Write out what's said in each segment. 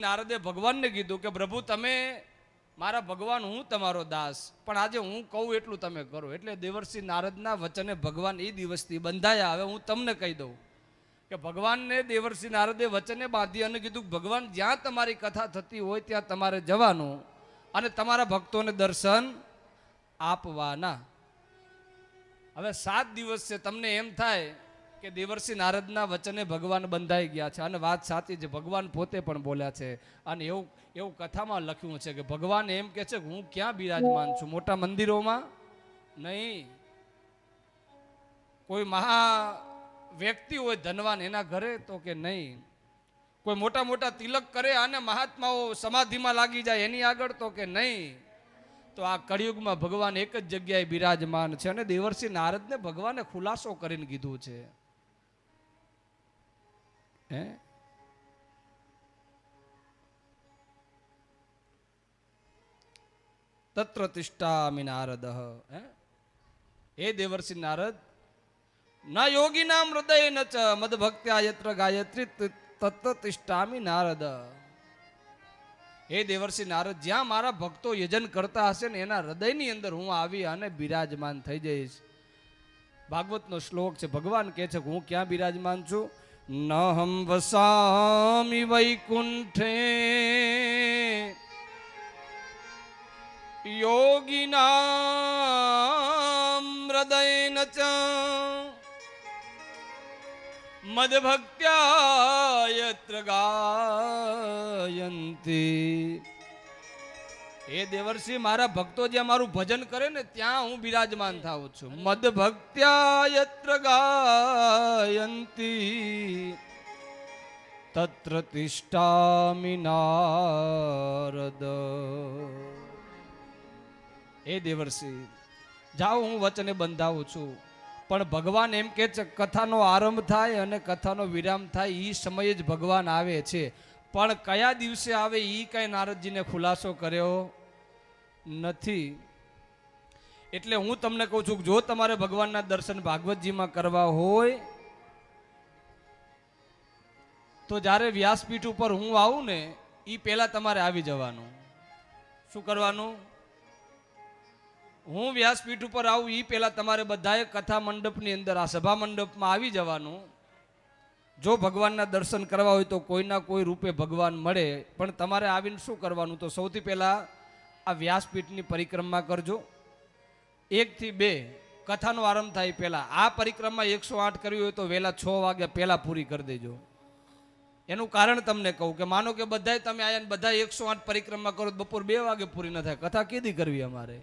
નારદે ભગવાનને કીધું કે, પ્રભુ, તમે મારા ભગવાન, હું તમારો દાસ. પણ આજે હું કહું એટલું તમે કરો. એટલે દેવર્ષિ નારદના વચને ભગવાન એ દિવસથી બંધાયા. હવે હું તમને કહી દઉં કે, ભગવાનને દેવર્ષિ નારદે વચને બાંધી અને કીધું, ભગવાન, જ્યાં તમારી કથા થતી હોય, ત્યાં તમારે જવાનું અને તમારા ભક્તોને દર્શન આપવાના. હવે સાત દિવસ છે, તમને એમ થાય કે દેવર્ષિ નારદના વચને ભગવાન બંધાઈ ગયા છે. અને વાત સાચી છે, ભગવાન પોતે પણ બોલ્યા છે. અને એવું એવું કથામાં લખ્યું છે કે ભગવાન એમ કે છે કે હું ક્યાં બિરાજમાન છું? મોટા મંદિરોમાં નહીં. કોઈ મહા વ્યક્તિ હોય ધનવાન એના ઘરે તો કે નહીં. કોઈ મોટા મોટા તિલક કરે અને મહાત્માઓ સમાધિમાં લાગી જાય એની આગળ તો કે નહીં. તો આ કળિયુગમાં ભગવાન એક જ જગ્યાએ બિરાજમાન છે અને દેવર્ષિ નારદને ભગવાને ખુલાસો કરીને કીધું છે. હે તત્ર તિષ્ઠામિ નારદ હે દેવર્ષિ નારદ ન યોગીનામ હૃદય ન ચ મદભક્ત્યા યત્ર ગાયત્રી તત્ત તિષ્ઠામિ નારદ હે દેવર્ષિ નારદ જ્યાં મારા ભક્તો યજન કરતા હશે ને એના હૃદયની અંદર હું આવી અને બિરાજમાન થઈ જઈશ. ભાગવતનો શ્લોક છે, ભગવાન કહે છે હું ક્યાં બિરાજમાન છું? ન વસામિ વૈકુંઠે યોગિનામ હૃદય ન ચ મદભક્ત્યા યત્ર ગાયંતી એ દેવર્ષિ, મારા ભક્તો જ્યાં મારું ભજન કરે ને, ત્યાં હું બિરાજમાન થાઉં છું. મદ ભક્ત્યાયત્ર ગાયંતી, તત્ર તિષ્ઠામિ નારદ. એ દેવર્ષિ, જાઓ હું વચને બંધાવું છું. પણ ભગવાન એમ કે છે, કથાનો આરંભ થાય અને કથાનો વિરામ થાય એ સમયે જ ભગવાન આવે છે. પણ કયા દિવસે આવે એ કઈ નારદજીને ખુલાસો કર્યો? નથી. એટલે હું તમને કહું છું જો તમારે ભગવાનના દર્શન ભાગવતજીમાં કરવા હોય, તો જ્યારે વ્યાસપીઠ ઉપર હું આવું ને એ પહેલાં તમારે આવી જવાનું. શું કરવાનું? હું વ્યાસપીઠ ઉપર આવું એ પહેલાં તમારે બધાએ કથા મંડપની અંદર, આ સભા મંડપમાં આવી જવાનું. જો ભગવાનના દર્શન કરવા હોય તો કોઈના કોઈ રૂપે ભગવાન મળે, પણ તમારે આવીને શું કરવાનું? તો સૌથી પહેલા આ વ્યાસપીઠની પરિક્રમા કરજો. એકથી બે કથાનો આરંભ થાય પહેલાં. આ પરિક્રમા એકસો આઠ કરવી હોય તો વહેલા છ વાગ્યા પહેલાં પૂરી કરી દેજો. એનું કારણ તમને કહું કે માનો કે બધાય તમે આયા બધા એકસો આઠ પરિક્રમા કરો બપોર બે વાગે પૂરી ન થાય. કથા કેદી કરવી અમારે?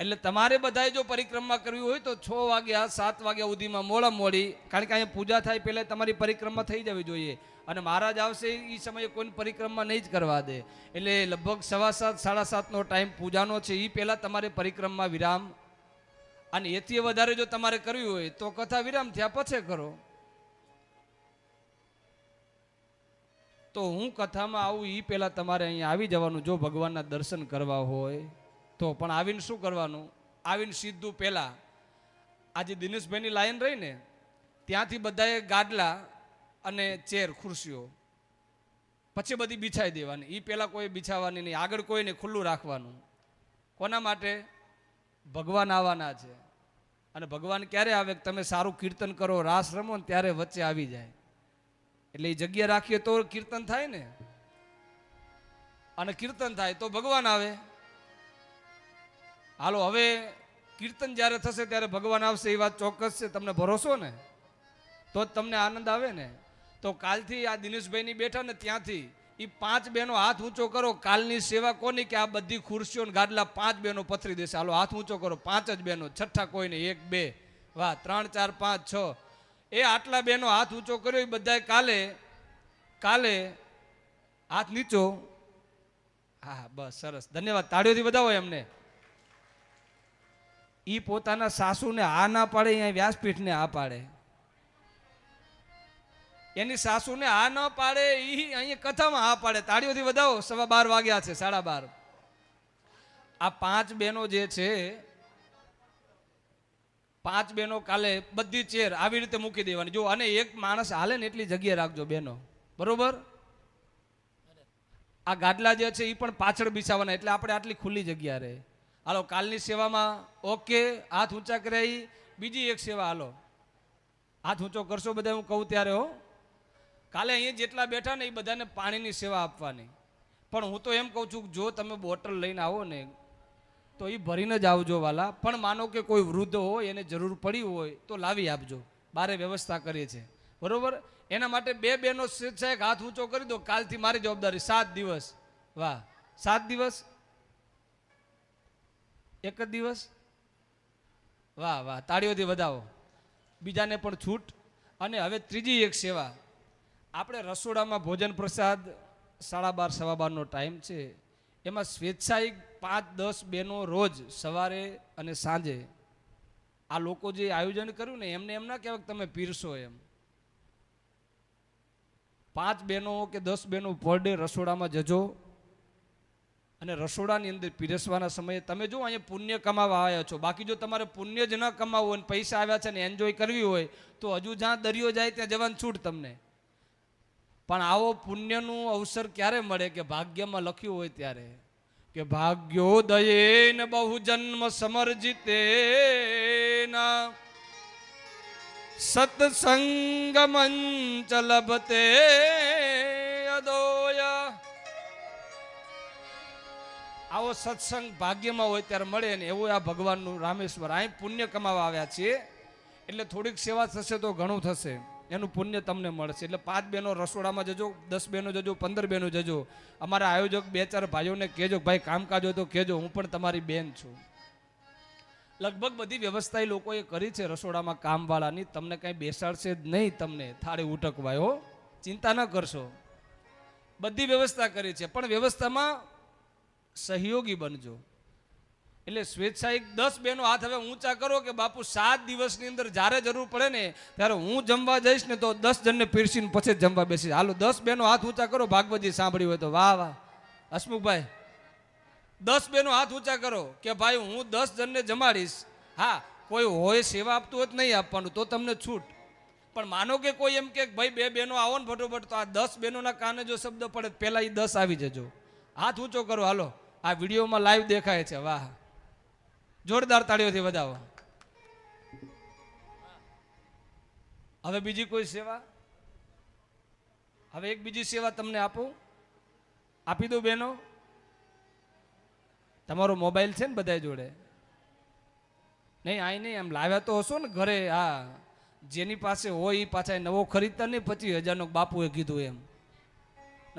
એટલે તમારે બધાએ જો પરિક્રમા કરવી હોય તો છ વાગ્યા, સાત વાગ્યા સુધીમાં મોડા મોડી, કારણ કે અહીંયા પૂજા થાય પહેલાં તમારી પરિક્રમા થઈ જવી જોઈએ. અને મહારાજ આવશે એ સમયે કોઈને પરિક્રમા નહીં જ કરવા દે. એટલે લગભગ સવા સાત, સાડા સાતનો ટાઈમ પૂજાનો છે એ પહેલાં તમારે પરિક્રમા વિરામ. અને એથી વધારે જો તમારે કરવી હોય તો કથા વિરામ થયા પછી કરો. તો હું કથામાં આવું એ પહેલાં તમારે અહીંયા આવી જવાનું, જો ભગવાનના દર્શન કરવા હોય. તો પણ આવીને શું કરવાનું? આવીને સીધું પહેલાં, આજે દિનેશભાઈની લાઈન રહી ને ત્યાંથી બધાએ ગાડલા અને ચેર, ખુરશીઓ. પછી બધી બિછાઈ દેવાની. એ પહેલાં કોઈ બિછાવવાની નહીં. આગળ કોઈને ખુલ્લું રાખવાનું. કોના માટે? ભગવાન આવવાના છે. અને ભગવાન ક્યારે આવે? તમે સારું કીર્તન કરો, રાસ રમો ને ત્યારે વચ્ચે આવી જાય. એટલે એ જગ્યા રાખીએ તો કીર્તન થાય ને? અને કીર્તન થાય તો ભગવાન આવે. હાલો હવે કીર્તન જ્યારે થશે ત્યારે ભગવાન આવશે એ વાત ચોક્કસ છે તમને ભરોસો ને? તો જ તમને આનંદ આવે ને? તો કાલથી આ દિનેશભાઈની બેઠા ને ત્યાંથી એ પાંચ બહેનો હાથ ઊંચો કરો કાલની સેવા કોની કે આ બધી ખુરશીઓ ગાડલા પાંચ બહેનો પથરી દેશે? હાલો હાથ ઊંચો કરો પાંચ જ બહેનો છઠ્ઠા કોઈને એક બે વાહ ત્રણ ચાર પાંચ છ. એ આટલા બહેનો હાથ ઊંચો કર્યો એ બધાએ કાલે કાલે હાથ નીચો. હા, બસ સરસ. ધન્યવાદ. તાળીઓથી બધા હોય એમને. ઈ પોતાના સાસુને આ ના પાડે અહીંયા વ્યાસપીઠને આ પાડે. એની સાસુને આ ન પાડે એ અહીંયા કથામાં આ પાડે. તાળીઓથી વધાવો, સવા બાર વાગ્યા છે, સાડા બાર. આ પાંચ બહેનો જે છે, પાંચ બહેનો કાલે બધી ચેર આવી રીતે મૂકી દેવાની. જો અને એક માણસ હાલે ને એટલી જગ્યા રાખજો બહેનો. બરોબર? આ ગાદલા જે છે એ પણ પાછળ બિછાવવાના એટલે આપણે આટલી ખુલ્લી જગ્યા રહે. હાલો, કાલની સેવામાં ઓકે, હાથ ઊંચા કર્યા બીજી એક સેવા હાલો. હાથ ઊંચો કરશો બધા, હું કહું ત્યારે હો. કાલે અહીંયા જેટલા બેઠા ને એ બધાને પાણીની સેવા આપવાની. પણ હું તો એમ કહું છું કે જો તમે બોટલ લઈને આવો ને, તો એ ભરીને જ આવજો વાલા. પણ માનો કે કોઈ વૃદ્ધ હોય, એને જરૂર પડી હોય, તો લાવી આપજો. બારે વ્યવસ્થા કરીએ છે બરોબર? એના માટે બે બેનો સ્વેચ્છાએ હાથ ઊંચો કરી દો. કાલથી મારી જવાબદારી સાત દિવસ. વાહ, સાત દિવસ? એક જ દિવસ? વાહ વાહ, તાળીઓથી વધાવો. બીજાને પણ છૂટ. અને હવે ત્રીજી એક સેવા. આપણે રસોડામાં ભોજન પ્રસાદ સાડા બાર, સવા બારનો ટાઈમ છે. એમાં સ્વેચ્છાયિક પાંચ, દસ બેનો રોજ સવારે અને સાંજે. આ લોકો જે આયોજન કર્યું ને, એમને એમ ના કહેવાય તમે પીરશો એમ. પાંચ બહેનો કે દસ બહેનો પર ડે રસોડામાં જજો. અને રસોડાની અંદર પીરસવાના સમયે તમે જો અહીંયા પુણ્ય કમાવા આવ્યા છો, બાકી જો તમારે પુણ્ય જ ન કમાવવું અને પૈસા આવ્યા છે ને એન્જોય કરવી હોય, તો હજુ જ્યાં દરિયો જાય ત્યાં જવાનું છૂટ તમને. પણ આવો પુણ્યનું અવસર ક્યારે મળે કે ભાગ્યમાં લખ્યું હોય ત્યારે? કે ભાગ્યોદયે ને બહુ જન્મ સમર્જિતે સત્સંગ મંચ લભતે આવો સત્સંગ ભાગ્યમાં હોય ત્યારે મળે ને એવું આ ભગવાનનું રામેશ્વર. અહીં પુણ્ય કમાવા આવ્યા છીએ. એટલે થોડીક સેવા થશે તો ઘણું થશે. એનું પુણ્ય તમને મળશે. એટલે પાંચ બહેનો રસોડામાં જજો, દસ બહેનો જજો, પંદર બહેનો જજો. અમારા આયોજક બે ચાર ભાઈઓને કહેજો ભાઈ કામકાજ હોય તો કહેજો. હું પણ તમારી બેન છું. લગભગ બધી વ્યવસ્થા એ લોકોએ કરી છે રસોડામાં કામવાળાની. તમને કાંઈ બેસાડશે જ નહીં તમને. થાળી ઉટકવાય હો. ચિંતા ન કરશો. બધી વ્યવસ્થા કરી છે. પણ વ્યવસ્થામાં સહયોગી બનજો. એટલે સ્વેચ્છાયિક દસ બેનો હાથ હવે ઊંચા કરો કે બાપુ સાત દિવસની અંદર જ્યારે જરૂર પડે ને ત્યારે હું જમવા જઈશ ને તો દસ જણને પીરસીને પછી જમવા બેસીશ. હાલો, દસ બેનો હાથ ઊંચા કરો, ભાગવતજી સાંભળ્યું હોય તો. વાહ વાહ. હસમુખભાઈ, દસ બેનો હાથ ઊંચા કરો કે ભાઈ હું દસ જણને જમાડીશ. હા, કોઈ હોય સેવા આપતું હોય નહીં આપવાનું, તો તમને છૂટ. પણ માનો કે કોઈ એમ કે ભાઈ બે બહેનો આવો ને ફટોફટ, તો આ દસ બહેનોના કાને જો શબ્દ પડે, પહેલાં એ દસ આવી જજો. હાથ ઊંચો કરો, હાલો. આ વિડીયોમાં લાઈવ દેખાય છે, વાહ. જોરદાર તાળીઓથી વધાવો. હવે બીજી કોઈ સેવા? હવે એક બીજી સેવા તમને આપું. આપી દો બેનો. તમારો મોબાઈલ છે ને બધા જોડે? નહીં આઈ નહીં, આમ લાવ્યા તો હશો ને ઘરે, હા. જેની પાસે હોય એ પાછા નવો ખરીદતા નહીં, પચીસ હજારનો બાપુએ કીધું એમ.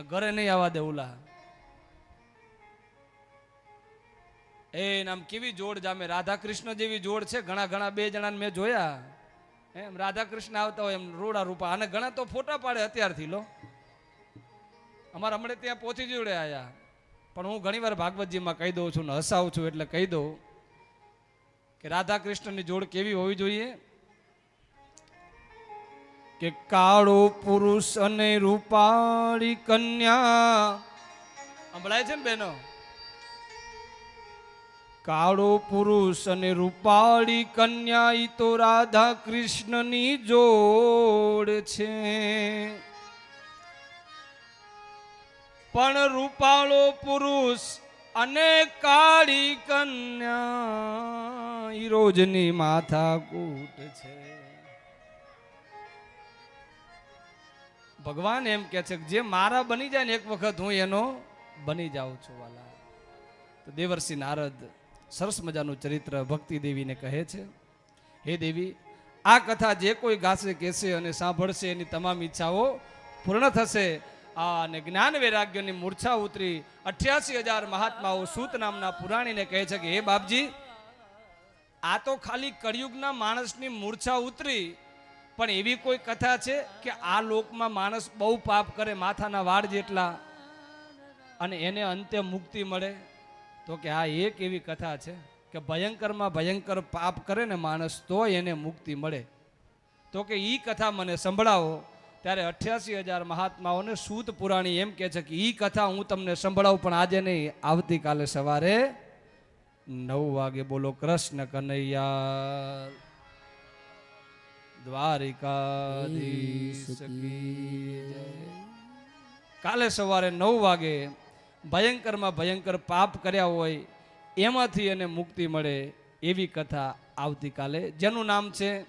ઘરે નહીં આવવા દે ઓલા એ આમ કેવી જોડ જામે રાધા કૃષ્ણ જેવી જોડ છે? ઘણા ઘણા બે જણાને મેં જોયા. એમ રાધા કૃષ્ણ આવતા હોય એમ રોડા રૂપા. અને ઘણા તો ફોટા પાડે અત્યારથી, લો. અમારા હમણાં ત્યાં પહોંચી જોડે આયા. પણ હું ઘણીવાર ભાગવતજીમાં કહી દઉં છું ને હસાવું છું એટલે કહી દઉં કે રાધા કૃષ્ણની જોડ કેવી હોવી જોઈએ? કે કાળો પુરુષ અને રૂપાળી કન્યા. સંભળાય છે ને બેનો? કાળો પુરુષ અને રૂપાળી કન્યા ઈ તો રાધા કૃષ્ણની જોડ છે. પણ રૂપાળો પુરુષ અને કાળી કન્યા ઈ રોજની માથા કૂટ છે. ભગવાન એમ કે છે જે મારા બની જાય ને એક વખત હું એનો બની જાઉં છું વાલા. તો દેવર્ષિ નારદ સરસ મજાનું ચરિત્ર ભક્તિ દેવીને કહે છે. હે દેવી, આ કથા જે કોઈ ગાશે, કહેશે અને સાંભળશે, એની તમામ ઈચ્છાઓ પૂર્ણ થશે. અને જ્ઞાન વૈરાગ્યની મૂર્છા ઉતરી અઠ્યાસી હજાર મહાત્માઓ સૂત નામના પુરાણીને કહે છે કે, હે બાપજી, આ તો ખાલી કળિયુગના માણસની મૂર્છા ઉતરી, પણ એવી કોઈ કથા છે કે આ લોકમાં માણસ બહુ પાપ કરે, માથાના વાળ જેટલા, અને એને અંતે મુક્તિ મળે? તો કે આ એક એવી કથા છે કે ભયંકરમાં ભયંકર પાપ કરે ને માણસ તો એને મુક્તિ મળે. તો કે એ કથા મને સંભળાવો. ત્યારે અઠ્યાસી હજાર મહાત્માઓને સૂત પુરાણી એમ કહે છે કે એ કથા હું તમને સંભળાવું, પણ આજે નહીં, આવતીકાલે સવારે નવ વાગે બોલો કૃષ્ણ કનૈયા દ્વારિકા કાલે સવારે નવ વાગે ભયંકરમાં ભયંકર પાપ કર્યા હોય, એમાંથી એને મુક્તિ મળે એવી કથા આવતીકાલે, જેનું નામ છે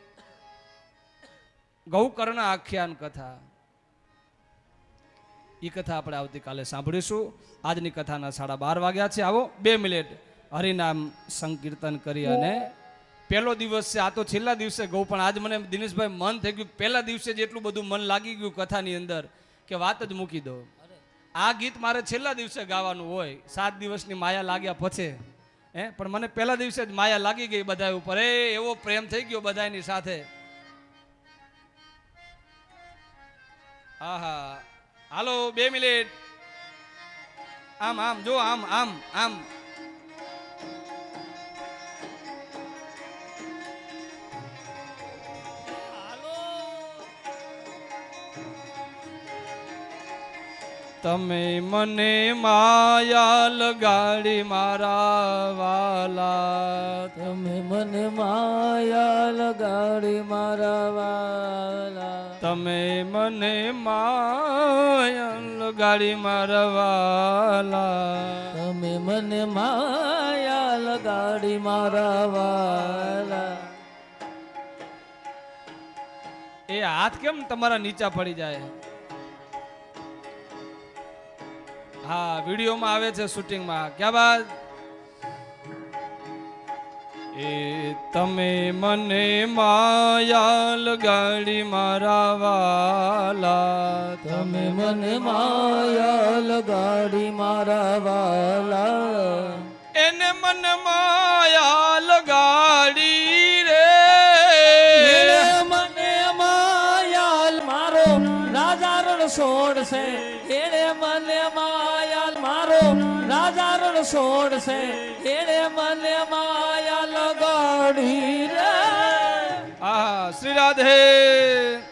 ગૌકર્ણ આખ્યાન કથા. એ કથા આપણે આવતીકાલે સાંભળીશું. આજની કથાના સાડા બાર વાગ્યા છે. આવો, બે મિનિટ. હરિનામ સંકીર્તન કરી અને પહેલો દિવસ છે, આ તો છેલ્લા દિવસે ગૌ, પણ આજ મને દિનેશભાઈ મન થઈ ગયું. પહેલા દિવસે જેટલું બધું મન લાગી ગયું કથાની અંદર, કે વાત જ મૂકી દો. આ ગીત મારે છેલ્લા દિવસે ગાવાનું હોય. સાત દિવસની માયા લાગ્યા પછી. હે, પણ મને પહેલા દિવસે જ માયા લાગી ગઈ બધા ઉપર. એ, એવો પ્રેમ થઈ ગયો બધાની સાથે. આહા. હાલો, બે મિનિટ. આમ આમ, જો, આમ આમ આમ. તમે મને માયા લગાડી મારા વાલા. તમે મને માયા લગાડી મારા વાલા. તમે મને માયા લગાડી મારા વાલા. તમે મને માયા લગાડી મારા વાલા. એ હાથ કેમ તમારા નીચા પડી જાય? હા, વિડીયોમાં આવે છે શૂટિંગમાં. ક્યાં બાદ? એ તમે મને માયા લગાડી મારા વાલા તમે મને માયા લગાડી મારા વાલા એને મન માયા લગાડી રે. મને માયાલ મારો રાજા રણ છોડશે રાજા સોળ છોડશે એને મને માયા લગાડી રે. આ શ્રી રાધે.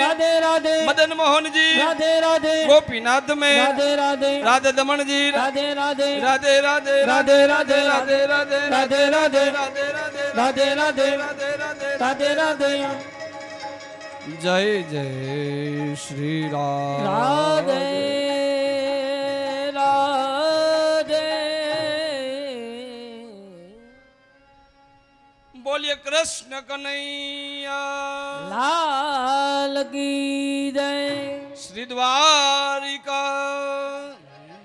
राधे राधे मदन मोहन जी राधे राधे गोपीनाथ में राधे राधे राधे दमन जी राधे राधे राधे राधे राधे राधे राधे राधे राधे राधे राधे राधे राधे राधे राधे राधे राधे राधे जय जय श्री राम राधे राधे बोलिए कृष्ण कन्हैया લાલ કી જય શ્રી દ્વારિકા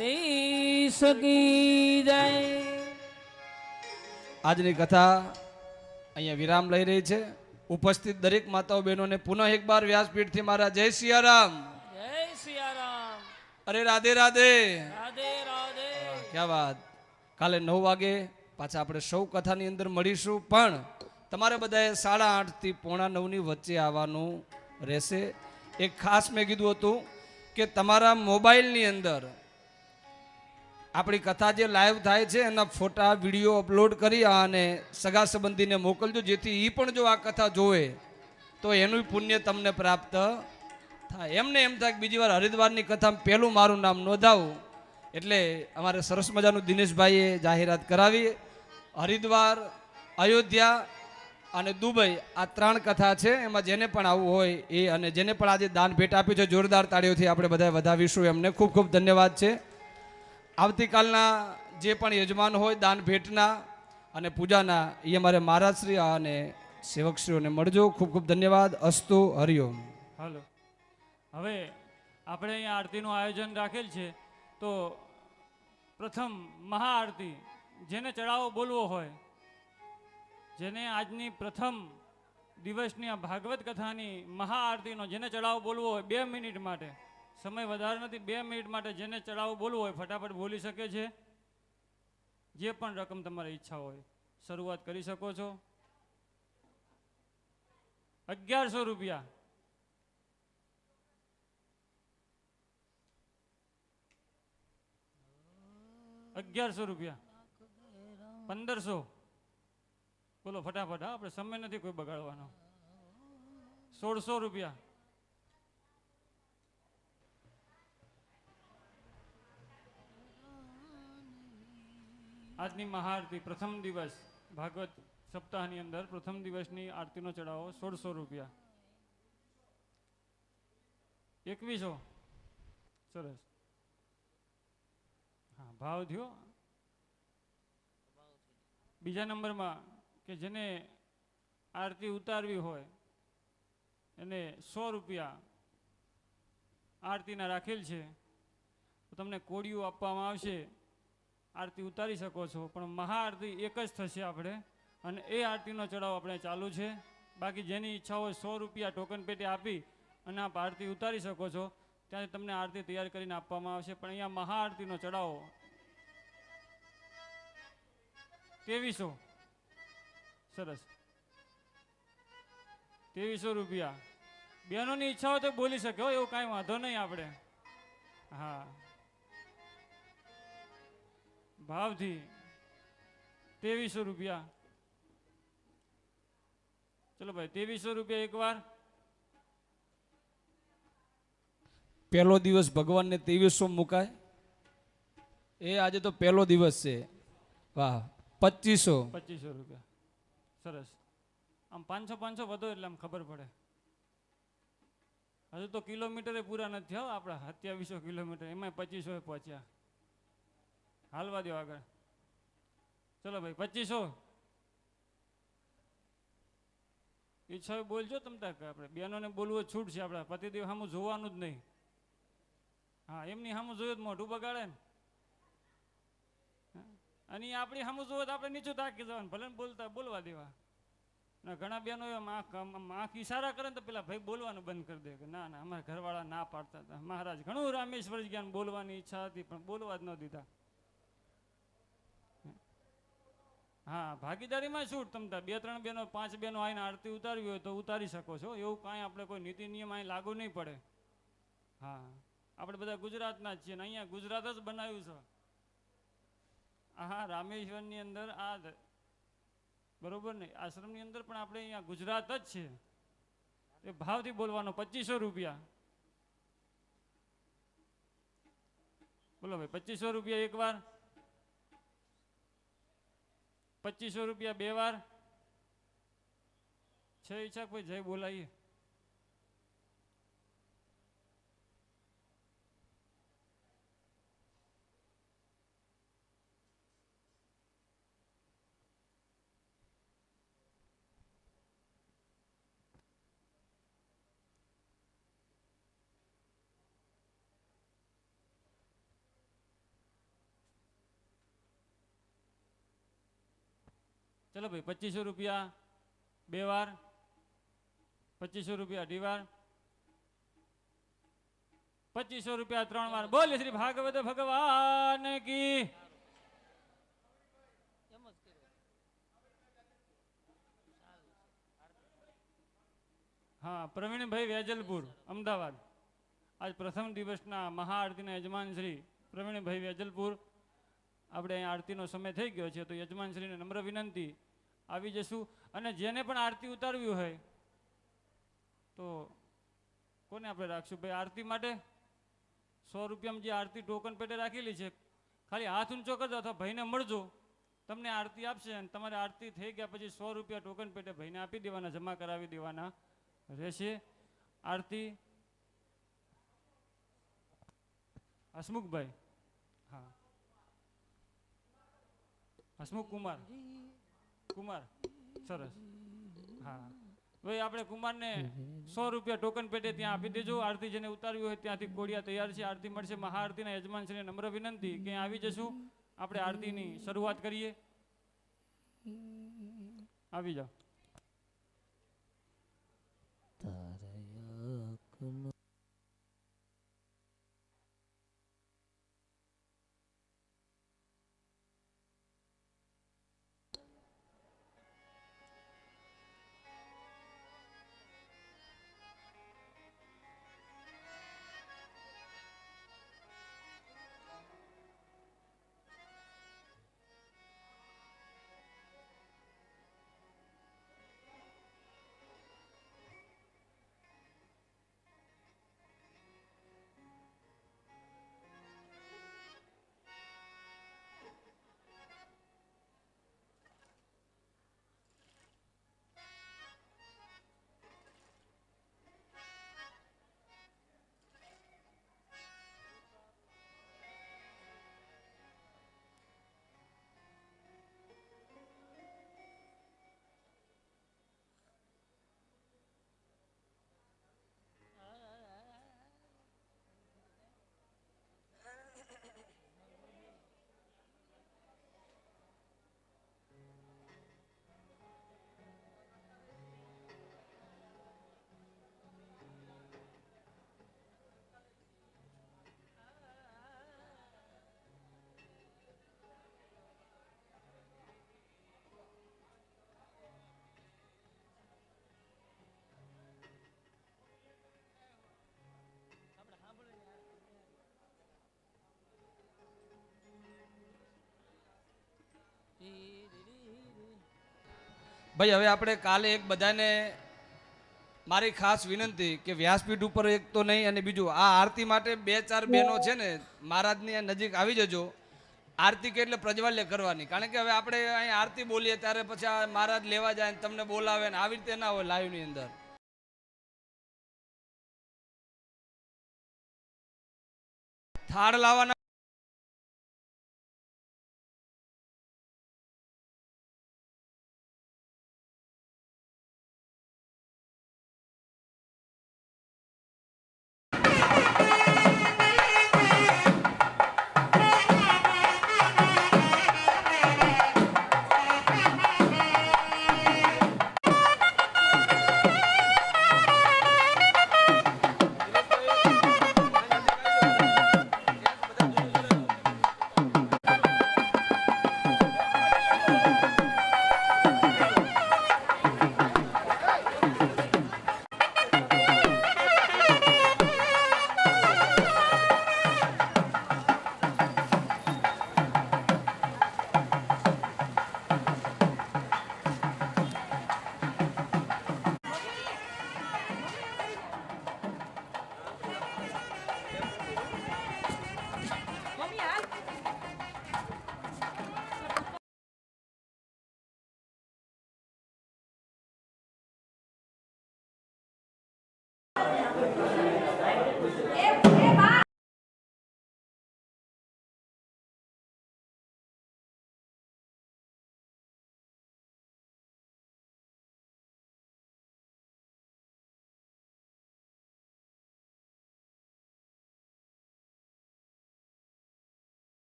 દેશ કી આજની કથા અહીંયા વિરામ લઈ રહી છે. ઉપસ્થિત દરેક માતાઓ બહેનોને પુનઃ એક બાર વ્યાસપીઠથી મારા જય સિયારામ. જય સિયારામ અરે રાધે રાધે. રાધે રાધે ક્યાં વાત. કાલે નવ વાગે પાછા આપણે સૌ કથાની અંદર મળીશું, પણ તમારે બધાએ સાડા આઠથી પોણા નવની વચ્ચે આવવાનું રહેશે. એક ખાસ મેં કીધું હતું કે તમારા મોબાઈલની અંદર આપણી કથા જે લાઈવ થાય છે, એના ફોટા, વીડિયો અપલોડ કરી અને સગા સંબંધીને મોકલજો. જેથી એ પણ જો આ કથા જોવે, તો એનું પુણ્ય તમને પ્રાપ્ત થાય. એમને એમ થાય કે બીજી વાર હરિદ્વારની કથામાં પહેલું મારું નામ નોંધાવું. એટલે અમારે સરસ મજાનું દિનેશભાઈએ જાહેરાત કરાવી. હરિદ્વાર, અયોધ્યા અને દુબઈ, આ ત્રણ કથા છે, એમાં જેને પણ આવવું હોય એ અને જેને પણ આજે દાન ભેટ આપ્યું છે, જોરદાર તાળીઓથી આપણે બધા વધાવીશું. એમને ખૂબ ખૂબ ધન્યવાદ છે. આવતીકાલના જે પણ યજમાન હોય દાન ભેટના અને પૂજાના, એ અમારે મહારાજશ્રી અને સેવકશ્રીઓને મળજો. ખૂબ ખૂબ ધન્યવાદ. અસ્તુ હરિઓમ હલો. હવે આપણે અહીંયા આરતીનું આયોજન રાખેલ છે. તો પ્રથમ મહાઆરતી, જેને ચડાવો બોલવો હોય જેને આજની પ્રથમ દિવસની આ ભાગવત કથાની મહાઆરતીનો જેને ચડાવ બોલવો હોય બે મિનિટ માટે, સમય વધારે નથી, બે મિનિટ માટે જેને ચડાવ બોલવો હોય ફટાફટ બોલી શકે છે. જે પણ રકમ તમારી ઈચ્છા હોય, શરૂઆત કરી શકો છો. અગિયારસો રૂપિયા. અગિયારસો રૂપિયા. પંદરસો. બોલો ફટાફટ હા આપણે સમય નથી કોઈ બગાડવાનો. સોળસો રૂપિયા. આજની મહાઆરતી પ્રથમ દિવસ ભાગવત સપ્તાહની અંદર પ્રથમ દિવસની આરતીનો ચડાવો સોળસો રૂપિયા. એકવીસો. સરસ. હા ભાવ થયો. બીજા નંબરમાં કે જેને આરતી ઉતારવી હોય, એને સો રૂપિયા આરતીના રાખેલ છે. તો તમને કોડિયું આપવામાં આવશે, આરતી ઉતારી શકો છો. પણ મહાઆરતી એક જ થશે આપણે, અને એ આરતીનો ચડાવ આપણે ચાલુ છે. બાકી જેની ઈચ્છા હોય સો રૂપિયા ટોકન પેટે આપી અને આપ આરતી ઉતારી શકો છો, ત્યારે તમને આરતી તૈયાર કરીને આપવામાં આવશે. પણ અહીંયા મહાઆરતીનો ચડાવો ત્રેવીસો સરસ. ત્રેવીસો રૂપિયા. બહેનોની ઈચ્છા હોય તો બોલી શકે એવો એવું કાંઈ વાંધો નહીં આપણે. હા. ભાવથી ત્રેવીસો રૂપિયા. ચલો ભાઈ ત્રેવીસો રૂપિયા એકવાર. પહેલો દિવસ ભગવાનને ત્રેવીસો મુકાય. એ આજે તો પહેલો દિવસ છે. વાહ પચીસો. પચીસો રૂપિયા. સરસ. આમ પાંચસો પાંચસો વધો એટલે આમ ખબર પડે. હજુ તો કિલોમીટરે પૂરા નથી થયા આપણા સત્યાવીસો કિલોમીટર એમાં પચીસો પહોંચ્યા. હાલવા દો આગળ. ચલો ભાઈ, પચીસો. ઈચ્છા બોલજો તમ તાર કે આપણે. બેનોને બોલવું છૂટ છે આપણા. પતિદેવ સામું જોવાનું જ નહીં. હા, એમની સામું જોયું જ મોઢું બગાડે ને. અને આપણી સમજવું જોવે તો આપણે નીચું તાકી જવાનું. ભલે બોલતા બોલવા દેવા. ના, ઘણા બહેનો આંખ ઈશારા કરે ને તો પેલા ભાઈ બોલવાનું બંધ કરી દે કે ના ના, અમારા ઘરવાળા ના પાડતા હતા. મહારાજ ઘણું રામેશ્વર જ્ઞાન બોલવાની ઈચ્છા હતી, પણ બોલવા જ ન દીધા. હા, ભાગીદારીમાં શું તમતા બે, ત્રણ બહેનો, પાંચ બહેનો આવીને આરતી ઉતારવી હોય તો ઉતારી શકો છો. એવું કાંઈ આપણે કોઈ નીતિ નિયમ અહીં લાગુ નહીં પડે. હા, આપણે બધા ગુજરાતના જ છીએ ને અહીંયા ગુજરાત જ બનાવ્યું છે. હા રામેશ્વરની અંદર આ બરોબર ને? આશ્રમની અંદર પણ આપણે અહીંયા ગુજરાત જ છે. એ ભાવથી બોલવાનો પચીસો રૂપિયા. બોલો ભાઈ, પચીસો રૂપિયા એક વાર. પચીસો રૂપિયા બે વાર. છે ઈચ્છા કોઈ જય બોલાવીએ ચલો ભાઈ, પચીસો રૂપિયા બે વાર, પચીસો રૂપિયા અઢી વાર, પચીસો રૂપિયા ત્રણ વાર. બોલ શ્રી ભાગવત ભગવાન કી. હા, પ્રવીણભાઈ વેજલપુર, અમદાવાદ. આજ પ્રથમ દિવસના મહાઆરતીના યજમાન શ્રી પ્રવીણભાઈ વેજલપુર આપણે અહીં આરતીનો સમય થઈ ગયો છે, તો યજમાનશ્રીને નમ્ર વિનંતી, આવી જશું. અને જેને પણ આરતી ઉતારવી હોય, તો કોને આપણે રાખશું? ભાઈ, આરતી માટે સો રૂપિયામાં જે આરતી ટોકન પેટે રાખેલી છે, ખાલી હાથ ઊંચો કરજો અથવા ભાઈને મળજો. તમને આરતી આપશે અને તમારે આરતી થઈ ગયા પછી સો રૂપિયા ટોકન પેટે ભાઈને આપી દેવાના, જમા કરાવી દેવાના રહેશે. આરતી. હસમુખભાઈ. હા. હસમુખ કુમાર. કુમાર, સરસ. હા. ભાઈ આપણે કુમારને સો રૂપિયા ટોકન પેટે ત્યાં આપી દેજો. આરતી જેને ઉતારવી હોય ત્યાંથી કોડિયા તૈયાર છે. આરતી મળશે મહાઆરતીના યજમાન શ્રીને નમ્ર વિનંતી કે આવી જશું. આપણે આરતીની શરૂઆત કરીએ. આવી જાઓ. ભાઈ, હવે આપણે કાલે એક બધાને મારી ખાસ વિનંતી કે વ્યાસપીઠ ઉપર એક તો નહીં અને બીજું, આ આરતી માટે બે ચાર બહેનો છે ને, મહારાજની નજીક આવી જજો. આરતી એટલે પ્રજ્વાલ્ય કરવાની. કારણ કે હવે આપણે અહીં આરતી બોલીએ ત્યારે પછી આ મહારાજ લેવા જાય તમને બોલાવે ને આવી રીતે ના હોય લાઈવની અંદર. થાળ લાવવાના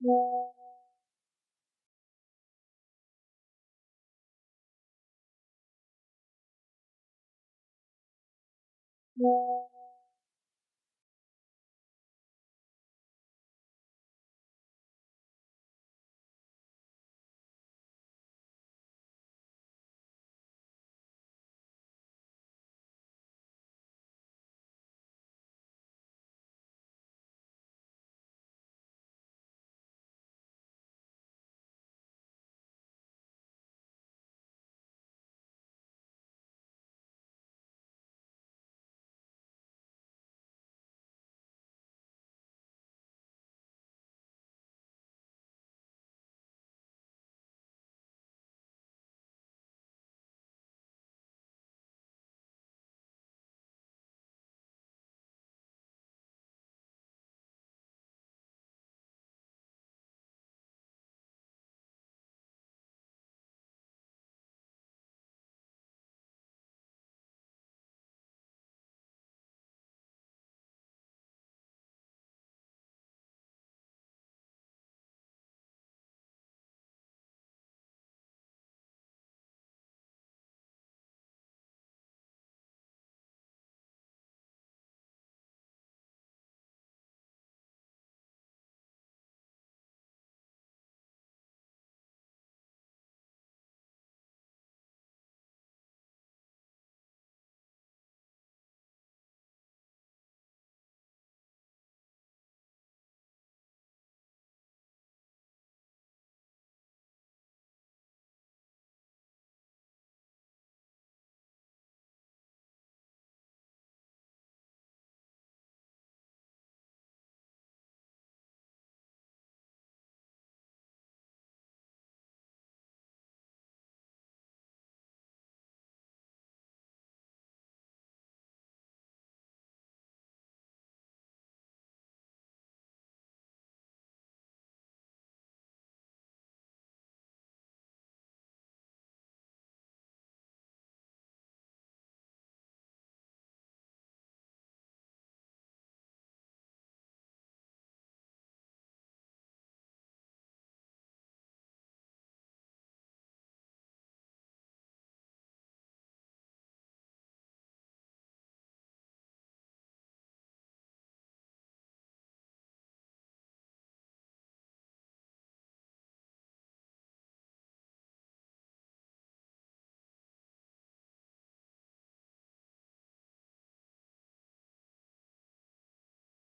Yeah.